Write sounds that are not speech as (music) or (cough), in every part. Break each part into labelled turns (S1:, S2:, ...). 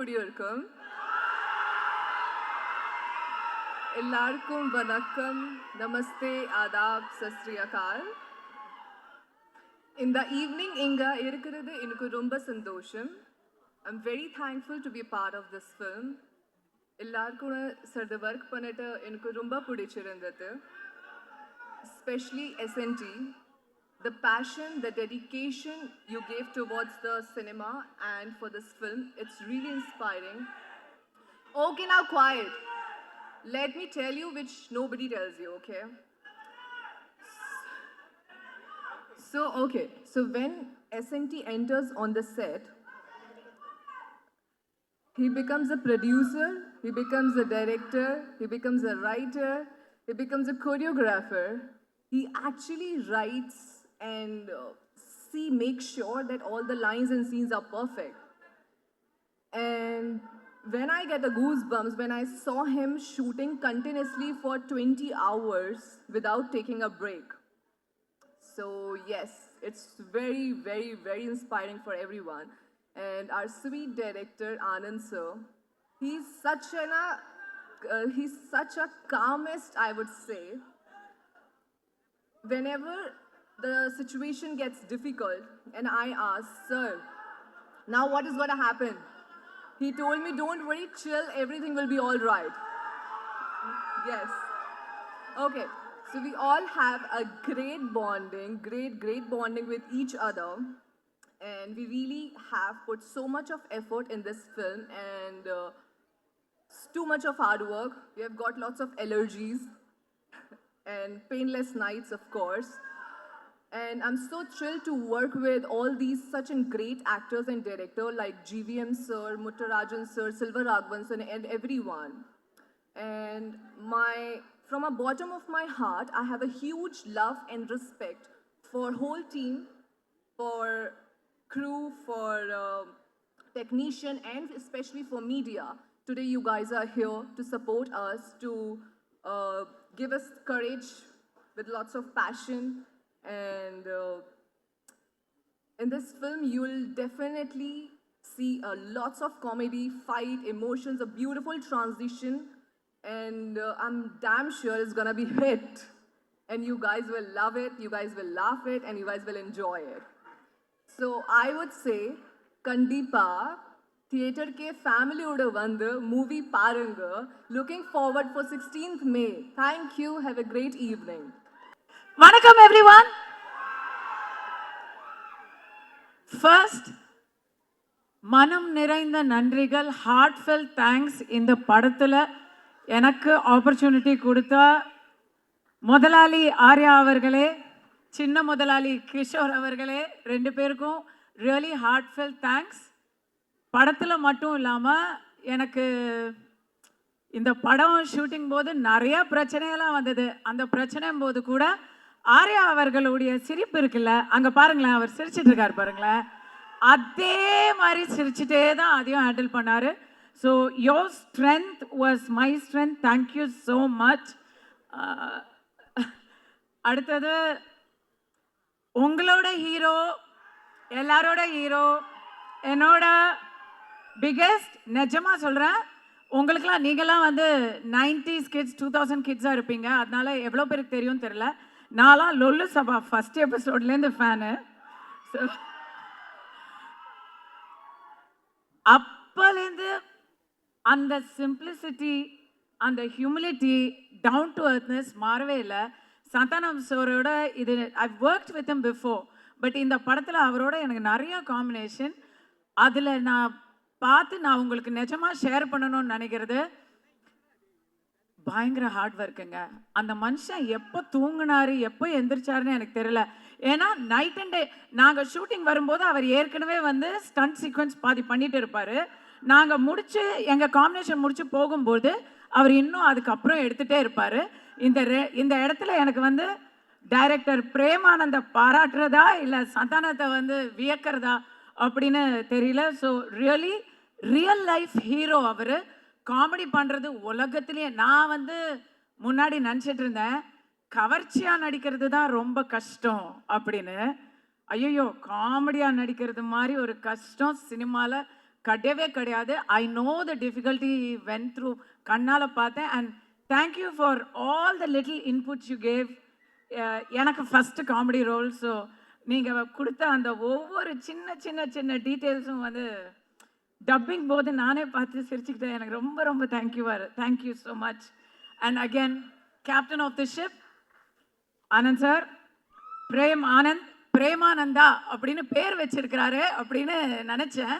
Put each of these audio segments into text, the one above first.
S1: குடியிருக்கும் எல்லாருக்கும் வணக்கம். நமஸ்தே ஆதாப் சஸ்ரீயகால் இந்த ஈவினிங் இங்க இருக்கிறது எனக்கு ரொம்ப சந்தோஷம். I'm very thankful to be part of this film எல்லாருக்கும் சார் ஒர்க் பண்ணிட்டு எனக்கு ரொம்ப பிடிச்சிருந்தது. Specially SND the passion, the dedication you gave towards the cinema and for this film, it's really inspiring. Okay, now quiet. Let me tell you which nobody tells you, okay? So, okay, so when SMT enters on the set, he becomes a producer, he becomes a director, he becomes a writer, he becomes a choreographer. He actually writes and uh, see make sure that all the lines and scenes are perfect. And when I get the goosebumps when I saw him shooting continuously for 20 hours without taking a break. So yes, it's very, very, very inspiring for everyone. And our sweet director Anand sir, he's such an uh, uh, he's such a calmest, I would say. Whenever the situation gets difficult, and I ask, sir, now what is going to happen? He told me, don't worry, chill, everything will be all right. Yes. Okay, so we all have a great bonding, great, great bonding with each other. And we really have put so much of effort in this film and uh, it's too much of hard work. We have got lots of allergies (laughs) and painless nights, of course. And I'm so thrilled to work with all these such and great actors and director like GVM sir, Muttarajan sir, Silver Raghavan and everyone. And my, from a bottom of my heart, I have a huge love and respect for whole team, for crew, for uh, technician, and especially for media. Today, you guys are here to support us, to uh, give us courage with lots of passion. And uh, in this film, you'll definitely see uh, lots of comedy, fight, emotions, a beautiful transition. And uh, I'm damn sure it's gonna be (laughs) hit. And you guys will love it, you guys will laugh it, and you guys will enjoy it. So I would say, Kandipa, theater ke family oda vandu, movie paranga, looking forward for 16th May. Thank you, have a great evening.
S2: வணக்கம் everyone first மனம் நிறைந்த நன்றிகள் heartfelt thanks இந்த படத்தில் எனக்கு opportunity கொடுத்த முதலாளி ஆர்யா அவர்களே சின்ன முதலாளி கிஷோர் அவர்களே ரெண்டு பேருக்கும் ரியலி ஹார்ட்ஃபெல் தேங்க்ஸ் படத்தில் மட்டும் இல்லாமல் எனக்கு இந்த படம் ஷூட்டிங் போது நிறைய பிரச்சனையெல்லாம் வந்தது. அந்த பிரச்சனையும் போது கூட ஆர்யா அவர்களுடைய சிரிப்பு இருக்குல்ல அங்கே பாருங்களேன் அவர் சிரிச்சிட்டு இருக்கார் பாருங்களேன். அதே மாதிரி சிரிச்சுட்டே தான் அதையும் ஹேண்டில் பண்ணார். So your strength was my strength thank you so much அடுத்தது உங்களோட ஹீரோ எல்லாரோட ஹீரோ என்னோட பிக்கெஸ்ட் நிஜமாக சொல்கிறேன் உங்களுக்கெலாம் நீங்களாம் வந்து நைன்டிஸ் கிட்ஸ் டூ தௌசண்ட் கிட்ஸாக இருப்பீங்க. அதனால எவ்வளோ பேருக்கு தெரியும் தெரில நான்லாம் லொல்லு சபா ஃபஸ்ட் எபிசோட்லேருந்து ஃபேனு அப்போலேருந்து அந்த சிம்பிளிசிட்டி அந்த ஹியூமிலிட்டி டவுன் டு அர்த்னஸ் மாறவே இல்லை. சந்தானம் சோரோட இது I work with him before but இந்த படத்தில் அவரோட எனக்கு நிறைய காம்பினேஷன் அதில் நான் பார்த்து நான் உங்களுக்கு நிஜமாக ஷேர் பண்ணணும்னு நினைக்கிறது. பயங்கர ஹார்ட் ஒர்க்குங்க அந்த மனுஷன் எப்போ தூங்கினாரு எப்போ எந்திரிச்சாருன்னு எனக்கு தெரியல. ஏன்னா நைட் அண்ட் டே நாங்கள் ஷூட்டிங் வரும்போது அவர் ஏற்கனவே வந்து ஸ்டண்ட் சீக்வன்ஸ் பாதி பண்ணிட்டு இருப்பாரு. நாங்கள் முடிச்சு எங்கள் காம்பினேஷன் முடிச்சு போகும்போது அவர் இன்னும் அதுக்கப்புறம் எடுத்துகிட்டே இருப்பார். இந்த ரெ- இந்த இடத்துல எனக்கு வந்து டைரக்டர் பிரேமானந்த பாராட்டுறதா இல்லை சந்தானத்தை வந்து வியக்கிறதா அப்படின்னு தெரியல. So really real life hero அவர். காமெடி பண்ணுறது உலகத்திலேயே நான் வந்து முன்னாடி நினச்சிட்டு இருந்தேன். கவர்ச்சியாக நடிக்கிறது தான் ரொம்ப கஷ்டம் அப்படின்னு. ஐயோ காமெடியாக நடிக்கிறது மாதிரி ஒரு கஷ்டம் சினிமாவில் கிடையவே கிடையாது. I know the difficulty when through கண்ணால் பார்த்தேன். And thank you for all the little inputs you gave எனக்கு ஃபஸ்ட்டு காமெடி ரோல் ஸோ நீங்கள் கொடுத்த அந்த ஒவ்வொரு சின்ன சின்ன சின்ன டீட்டெயில்ஸும் வந்து டப்பிங் போது நானே பார்த்து சிரிச்சுக்கிட்டேன். எனக்கு ரொம்ப ரொம்ப thank you thank you so much and again captain of the ship Anand sir Prem Anand Premananda அப்படின்னு பேர் வச்சிருக்கிறாரு அப்படின்னு நினச்சேன்.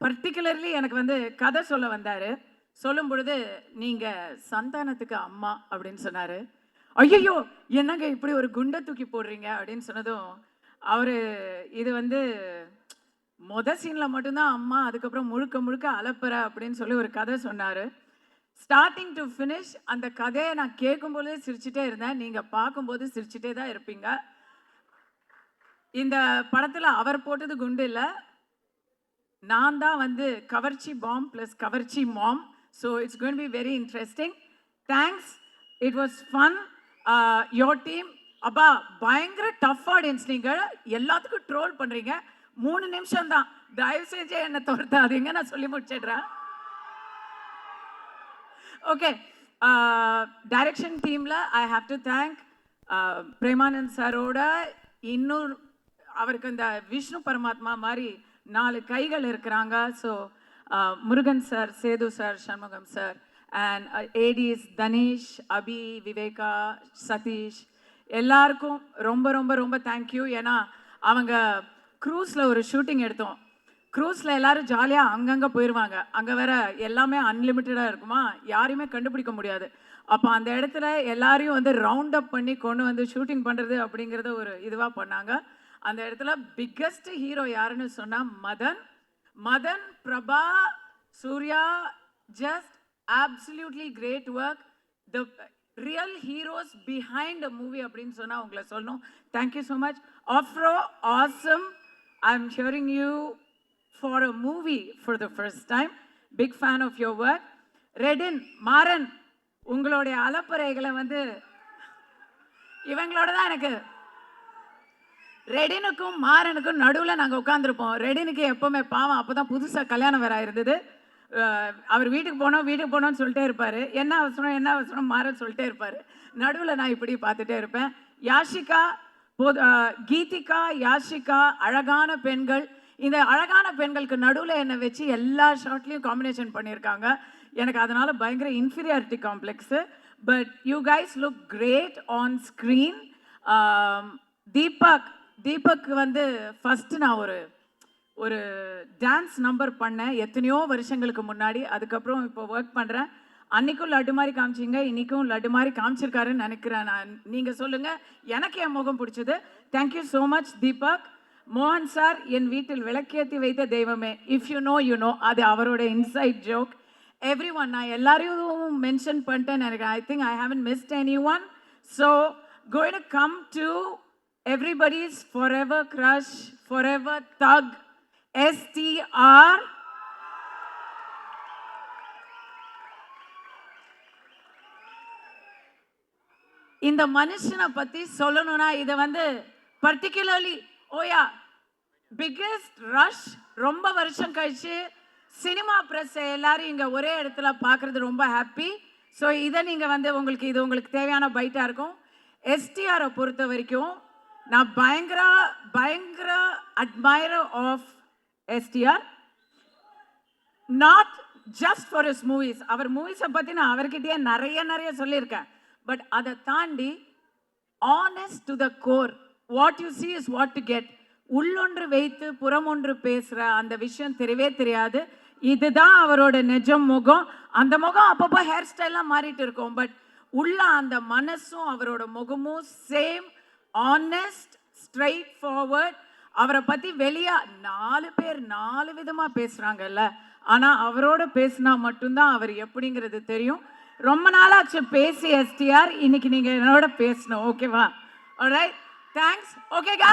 S2: பர்டிகுலர்லி எனக்கு வந்து கதை சொல்ல வந்தார். சொல்லும் பொழுது நீங்கள் சந்தானத்துக்கு அம்மா அப்படின்னு சொன்னார். ஐயோ என்னங்க இப்படி ஒரு குண்டை தூக்கி போடுறீங்க? அப்படின்னு சொன்னதும் அவர் இது வந்து மொதல் சீனில் மட்டும்தான் அம்மா அதுக்கப்புறம் முழுக்க முழுக்க அலப்புற அப்படின்னு சொல்லி ஒரு கதை சொன்னார். ஸ்டார்டிங் டு ஃபினிஷ் அந்த கதையை நான் கேட்கும்போதே சிரிச்சுட்டே இருந்தேன். நீங்கள் பார்க்கும்போது சிரிச்சுட்டே தான் இருப்பீங்க. இந்த படத்தில் அவர் போட்டது குண்டு இல்லை. நான் தான் வந்து கவர்ச்சி பாம் ப்ளஸ் கவர்ச்சி mom. So it's going be very interesting thanks it was fun your team அப்பா பயங்கர டஃப் ஆடியன்ஸ் நீங்கள் எல்லாத்துக்கும் ட்ரோல் பண்ணுறீங்க மூணு நிமிஷம் தான் தயவு செஞ்சு என்னை துரத்தாதீங்க நான் சொல்லி முடிச்சிடுறேன். ஓகே டைரக்ஷன் டீமில் I have to thank Premanand சாரோட இன்னொரு அவருக்கு இந்த விஷ்ணு பரமாத்மா மாதிரி நாலு கைகள் இருக்கிறாங்க. So uh, Murugan sir Sethu sir Shanmugam sir and ADs Thanesh Abi Viveka Sathish எல்லாருக்கும் ரொம்ப ரொம்ப ரொம்ப தேங்க்யூ ஏன்னா அவங்க க்ரூஸில் ஒரு ஷூட்டிங் எடுத்தோம். க்ரூஸில் எல்லாரும் ஜாலியாக அங்கங்கே போயிடுவாங்க அங்கே வேற எல்லாமே அன்லிமிட்டடாக இருக்குமா? யாரையுமே கண்டுபிடிக்க முடியாது. அப்போ அந்த இடத்துல எல்லாரையும் வந்து ரவுண்ட் அப் பண்ணி கொண்டு வந்து ஷூட்டிங் பண்ணுறது அப்படிங்கிறத ஒரு இதுவாக பண்ணாங்க. அந்த இடத்துல பிக்கஸ்ட் ஹீரோ யாருன்னு சொன்னால் Madhan. Madhan Prabha Suriya just absolutely great work the real heroes behind a movie அப்படின்னு சொன்னால் உங்களை சொல்லணும். Thank you so much afro awesome I hearing you you for a movie for the time. Time big fan of work. Work Redin Maran உங்களுடைய அலப்பறைகளை வந்து இவங்களோட தான் எனக்கு. ரெடினுக்கும் மாறனுக்கும் நடுவில் நாங்கள் உட்காந்துருப்போம் ரெடினுக்கு எப்போவுமே பாவம் அப்போ தான் புதுசாக கல்யாணம் வேற இருந்தது அவர் வீட்டுக்கு போனோம் வீட்டுக்கு போனோம்னு சொல்லிட்டே இருப்பார். என்ன அவசரம் என்ன அவசரம் மாறன்னு சொல்லிட்டே இருப்பார். நடுவில் நான் இப்படி பார்த்துட்டே இருப்பேன். யாஷிகா கீதிகா யாஷிகா அழகான பெண்கள். இந்த அழகான பெண்களுக்கு நடுவில் என்னை வச்சு எல்லா ஷார்ட்லேயும் காம்பினேஷன் பண்ணியிருக்காங்க. எனக்கு அதனால் பயங்கர inferiority complex but you guys look great on screen Deepak Deepak வந்து ஃபஸ்ட்டு நான் ஒரு ஒரு டான்ஸ் நம்பர் பண்ணேன். எத்தனையோ வருஷங்களுக்கு முன்னாடி. அதுக்கப்புறம் இப்போ ஒர்க் பண்ணுறேன் அன்னைக்கும் லட்டு மாதிரி காமிச்சிங்க இன்னைக்கும் லட்டு மாதிரி காமிச்சிருக்காருன்னு நினைக்கிறேன் நான். நீங்கள் சொல்லுங்கள் எனக்கு என் முகம் பிடிச்சது. தேங்க்யூ ஸோ மச் தீபக் மோகன் சார் என் வீட்டில் விளக்கேற்றி வைத்த தெய்வமே. If you know you know அது அவரோட இன்சைட் ஜோக் எவ்ரி ஒன் நான் எல்லாரையும் மென்ஷன் பண்ணிட்டேன் நினைக்கிறேன். I think I haven't missed anyone so going to come to everybody's forever crush forever thug STR இந்த மனுஷனை பத்தி சொல்லணும்னா இதை வந்து பர்டிகுலர்லி ஓயா பிக்கஸ்ட் ரஷ் ரொம்ப வருஷம் கழிச்சு சினிமா ப்ரெஸ் எல்லாரும் இங்கே ஒரே இடத்துல பார்க்குறது ரொம்ப ஹாப்பி ஸோ இதை நீங்கள் வந்து உங்களுக்கு இது உங்களுக்கு தேவையான பைட்டாக இருக்கும். எஸ்டிஆரை பொறுத்த வரைக்கும் நான் பயங்கர பயங்கர admirer of STR not just for is movies அவர் மூவிஸை பற்றி நான் அவர்கிட்டயே நிறைய நிறைய சொல்லியிருக்கேன். பட் அதை தாண்டி honest to the core what you see is what to get உள்ளொன்று வைத்து புறமொன்று பேசுகிற அந்த விஷயம் தெரியவே தெரியாது. இதுதான் அவரோட நிஜம் முகம். அந்த முகம் அப்பப்போ ஹேர் ஸ்டைல்லாம் மாறிட்டு இருக்கும். பட் உள்ள அந்த மனசும் அவரோட முகமும் சேம் ஆனஸ்ட் ஸ்ட்ரைட் ஃபார்வர்ட் அவரை பற்றி வெளியா நாலு பேர் நாலு விதமாக பேசுகிறாங்கல்ல ஆனால் அவரோட பேசினா மட்டும்தான் அவர் எப்படிங்கிறது தெரியும். ரொம்ப நாளாச்சு பேசி எஸ்டிஆர் இன்னைக்கு நீங்க என்னோட பேசணும். ஓகேவா ஆல்ரைட் தேங்க்ஸ் ஓகே கா